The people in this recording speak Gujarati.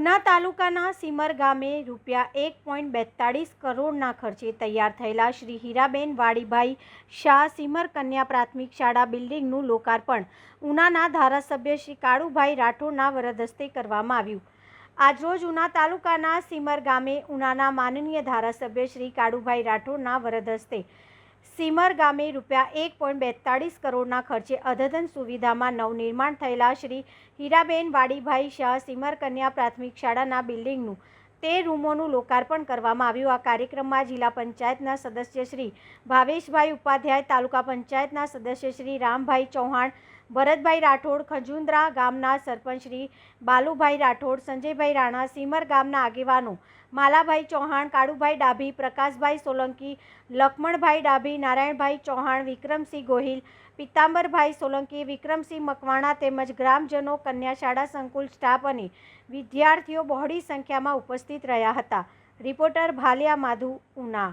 તાલુકાના સીમર ગામે રૂપિયા એક પોઈન્ટ બેતાળીસ કરોડના ખર્ચે તૈયાર થયેલા શ્રી હીરાબેન વાડીભાઈ શાહ સીમર કન્યા પ્રાથમિક શાળા બિલ્ડિંગનું લોકાર્પણ. ઉનાના ધારાસભ્ય શ્રી કાળુભાઈ રાઠોડના વરદસ્તે કરવામાં આવ્યું. આજરોજ ઉના તાલુકાના સીમર ગામે ઉનાના માનનીય ધારાસભ્ય શ્રી કાળુભાઈ રાઠોડના વરદ હસ્તે સીમર ગામે રૂપિયા એક પોઈન્ટ બેતાળીસ કરોડના ખર્ચે અદ્યતન સુવિધામાં નવનિર્માણ થયેલા શ્રી હીરાબેન વાડીભાઈ શાહ સીમર કન્યા પ્રાથમિક શાળાના બિલ્ડિંગનું તે રૂમોનું લોકાર્પણ કરવામાં આવ્યું. આ કાર્યક્રમમાં જિલ્લા પંચાયતના સદસ્ય શ્રી ભાવેશભાઈ ઉપાધ્યાય, તાલુકા પંચાયતના સદસ્ય શ્રી રામભાઈ ચૌહાણ ભરતભાઈ રાઠોડ ખજુંદ્રા ગામના સરપંચ શ્રી બાલુભાઈ રાઠોડ, સંજયભાઈ રાણા, સીમર ગામના આગેવાનો માલાભાઈ ચૌહાણ, કાળુભાઈ ડાભી, પ્રકાશભાઈ સોલંકી લક્ષ્મણભાઈ ડાભી, નારાયણભાઈ ચૌહાણ, વિક્રમસિંહ ગોહિલ પિત્તાંબરભાઈ સોલંકી, વિક્રમસિંહ મકવાણા તેમજ ગ્રામજનો કન્યા શાળા સંકુલ સ્ટાફ અને વિદ્યાર્થીઓ બહોળી સંખ્યામાં ઉપસ્થિત રહ્યા હતા. રિપોર્ટર ભાલિયા માધુ, ઉના.